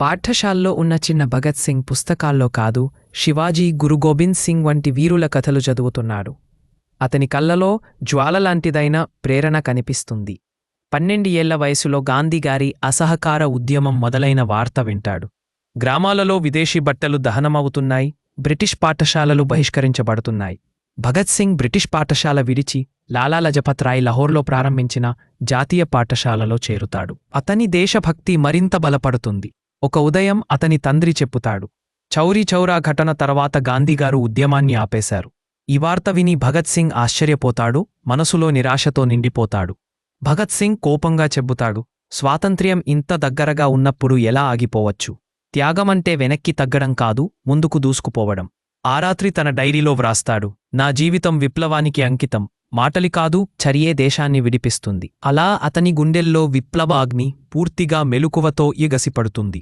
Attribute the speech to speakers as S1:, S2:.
S1: పాఠశాలలో ఉన్న చిన్న భగత్ సింగ్ పుస్తకాల్లో కాదు శివాజీ గురుగోబింద్ సింగ్ వంటి వీరుల కథలు చదువుతున్నాడు. అతని కళ్ళలో జ్వాలలాంటిదైన ప్రేరణ కనిపిస్తుంది. పన్నెండు ఏళ్ళ వయసులో గాంధీగారి అసహకార ఉద్యమం మొదలైన వార్త వింటాడు. గ్రామాలలో విదేశీ బట్టలు దహనమవుతున్నాయి బ్రిటిష్ పాఠశాలలు బహిష్కరించబడుతున్నాయి. భగత్ సింగ్ బ్రిటిష్ పాఠశాల విడిచి లాలా లజపత్రాయ్ లహోర్లో ప్రారంభించిన జాతీయ పాఠశాలలో చేరుతాడు. అతని దేశభక్తి మరింత బలపడుతుంది. ఒక ఉదయం అతని తండ్రి చెప్పుతాడు. చౌరీ చౌరా ఘటన తర్వాత గాంధీగారు ఉద్యమాన్ని ఆపేశారు. ఈ వార్త విని భగత్ సింగ్ ఆశ్చర్యపోతాడు మనసులో నిరాశతో నిండిపోతాడు. భగత్ సింగ్ కోపంగా చెబుతాడు స్వాతంత్ర్యం ఇంత దగ్గరగా ఉన్నప్పుడు ఎలా ఆగిపోవచ్చు? త్యాగమంటే వెనక్కి తగ్గడం కాదు ముందుకు దూసుకుపోవడం. ఆ రాత్రి తన డైరీలో వ్రాస్తాడు నా జీవితం విప్లవానికి అంకితం మాటలి కాదు చరియే దేశాన్ని విడిపిస్తుంది. అలా అతని గుండెల్లో విప్లవ అగ్ని పూర్తిగా మెలుకువతో ఎగసిపడుతుంది